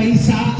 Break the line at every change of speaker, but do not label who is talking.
paisa